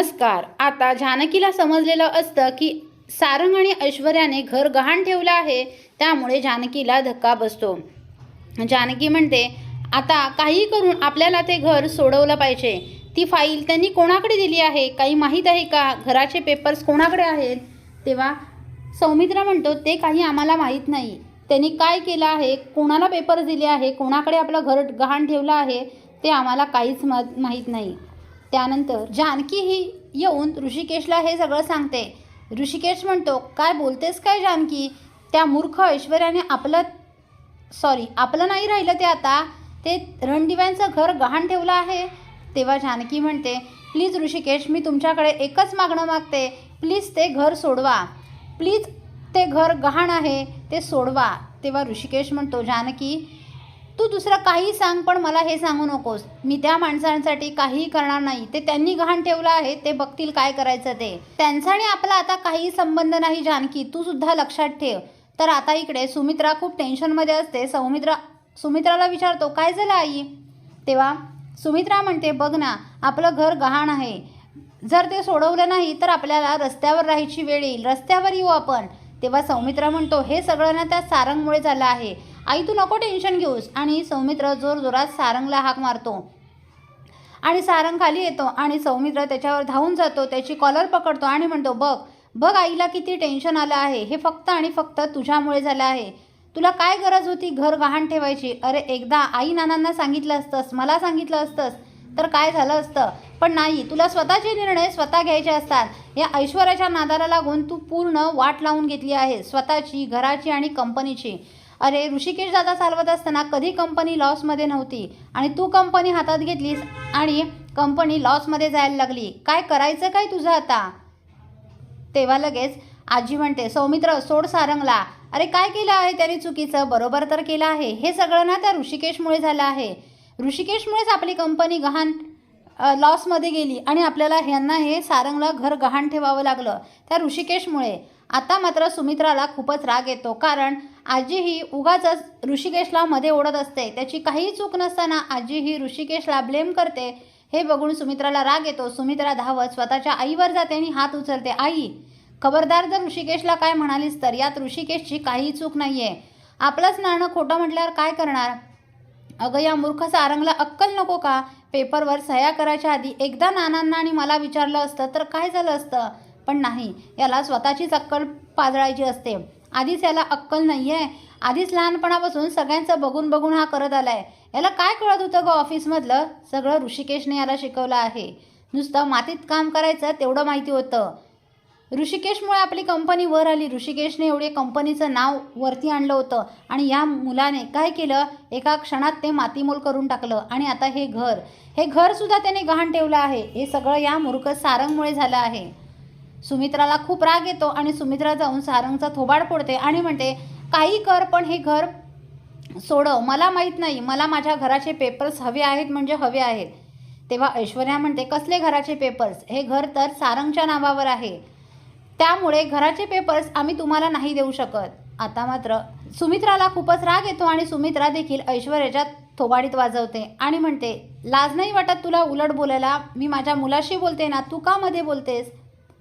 नमस्कार. आता जानकीला समजलेलं असतं की सारंग आणि ऐश्वर्याने घर गहाण ठेवलं आहे त्यामुळे जानकीला धक्का बसतो. जानकी म्हणते आता काही करून आपल्याला ते घर सोडवलं पाहिजे. ती फाईल त्यांनी कोणाकडे दिली आहे? काही माहीत आहे का? घराचे पेपर्स कोणाकडे आहेत? तेव्हा सौमित्रा म्हणतो ते काही आम्हाला माहीत नाही. त्यांनी काय केलं आहे? कोणाला पेपर्स दिले आहे? कोणाकडे आपलं घर गहाण ठेवलं आहे? ते आम्हाला काहीच म माहीत नाही. त्यानंतर जानकी ही येऊन ऋषिकेशला हे सगळं सांगते. ऋषिकेश म्हणतो काय बोलतेस काय जानकी? त्या मूर्ख ऐश्वर्याने आपलं सॉरी आपलं नाही राहिलं ते आता. ते रणदिव्यांचं घर गहाण ठेवलं आहे. तेव्हा जानकी म्हणते प्लीज ऋषिकेश मी तुमच्याकडे एकच मागणं मागते. प्लीज ते घर सोडवा. प्लीज ते घर गहाण आहे ते सोडवा. तेव्हा ऋषिकेश म्हणतो जानकी तू दुसरं काही सांग पण मला हे सांगू नकोस. मी त्या माणसांसाठी काहीही करणार नाही. ते त्यांनी गहाण ठेवलं आहे ते बघतील काय करायचं ते. त्यांचा आणि आपला आता काही संबंध नाही जानकी. तू सुद्धा लक्षात ठेव. तर आता इकडे सुमित्रा खूप टेन्शनमध्ये असते. सौमित्रा सुमित्राला विचारतो काय झालं आई? तेव्हा सुमित्रा म्हणते बघ ना आपलं घर गहाण आहे. जर ते सोडवलं नाही तर आपल्याला रस्त्यावर राहायची वेळ येईल. रस्त्यावर येऊ आपण. तेव्हा सौमित्रा म्हणतो हे सगळं ना त्या सारंगमुळे झालं आहे. आई तू नको टेन्शन घेऊस. आणि सौमित्र जोरजोरात सारंगला हाक मारतो. आणि सारंग खाली येतो आणि सौमित्र त्याच्यावर धावून जातो. त्याची कॉलर पकडतो आणि म्हणतो बघ बघ आईला किती टेन्शन आलं आहे. हे फक्त आणि फक्त तुझ्यामुळे झालं आहे. तुला काय गरज होती घर गहाण ठेवायची? अरे एकदा आई नानांना सांगितलं असतंस मला सांगितलं असतंस तर काय झालं असतं? पण नाही तुला स्वतःचे निर्णय स्वतः घ्यायचे असतात. या ऐश्वर्याच्या नादाला लागून तू पूर्ण वाट लावून घेतली आहे स्वतःची घराची आणि कंपनीची अरे ऋषिकेश दादा चालवत असताना कधी कंपनी लॉसमध्ये नव्हती आणि तू कंपनी हातात घेतलीस आणि कंपनी लॉसमध्ये जायला लागली. काय करायचं काय तुझं आता? तेव्हा लगेच आजी म्हणते सौमित्र सोड सारंगला. अरे काय केलं आहे त्याने चुकीचं? बरोबर तर केलं आहे. हे सगळं ना त्या ऋषिकेशमुळे झालं आहे. ऋषिकेशमुळेच आपली कंपनी गहाण लॉसमध्ये गेली आणि आपल्याला ह्यांना हे सारंगला घर गहाण ठेवावं लागलं त्या ऋषिकेशमुळे. आता मात्र सुमित्राला खूपच राग येतो कारण आजी ही उगाच ऋषिकेशला मध्ये ओढत असते. त्याची काही चूक नसताना आजी ही ऋषिकेशला ब्लेम करते हे बघून सुमित्राला राग येतो. सुमित्रा धावत स्वतःच्या आईवर जाते आणि हात उचलते. आई खबरदार जर ऋषिकेशला काय म्हणालीस तर यात ऋषिकेशची काही चूक नाही आहे आपलंच नाणं खोटं म्हटल्यावर काय करणार? अगं या मूर्ख सारंगला अक्कल नको का? पेपरवर सह्या करायच्या आधी एकदा नानांना आणि मला विचारलं असतं तर काय झालं असतं? पण नाही याला स्वतःचीच अक्कल पाजळायची असते. आधीच याला अक्कल नाही आहे आधीच लहानपणापासून सगळ्यांचं बघून बघून हा करत आलाय. याला काय कळत होतं गं ऑफिसमधलं? सगळं ऋषिकेशने याला शिकवलं आहे. नुसतं मातीत काम करायचं तेवढं माहिती होतं. ऋषिकेशमुळे आपली कंपनी वर आली. ऋषिकेशने एवढे कंपनीचं नाव वरती आणलं होतं. आणि या मुलाने काय केलं? एका क्षणात ते मातीमोल करून टाकलं. आणि आता हे घर. हे घरसुद्धा त्याने गहाण ठेवलं आहे. हे सगळं या मूर्ख सारंगमुळे झालं आहे. सुमित्राला खूप राग येतो आणि सुमित्रा जाऊन सारंगचा थोबाड फोडते आणि म्हणते काही कर पण हे घर सोडव. मला माहीत नाही. मला माझ्या घराचे पेपर्स हवे आहेत म्हणजे हवे आहेत. तेव्हा ऐश्वर्या म्हणते कसले घराचे पेपर्स हे घर तर सारंगच्या नावावर आहे. त्यामुळे घराचे पेपर्स आम्ही तुम्हाला नाही देऊ शकत. आता मात्र सुमित्राला खूपच राग येतो आणि सुमित्रा देखील ऐश्वर्याच्या थोबाडीत वाजवते आणि म्हणते लाज नाही वाटत तुला उलट बोलायला? मी माझ्या मुलाशी बोलते ना तू का मध्ये बोलतेस?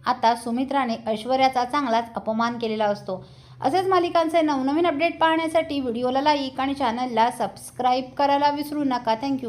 आता सुमित्राने ऐश्वर्याचा चांगलाच अपमान केलेला असतो. असेच मालिकांचे नवनवीन अपडेट पाहण्यासाठी व्हिडिओला लाईक आणि चॅनलला सबस्क्राईब करायला विसरू नका. थँक्यू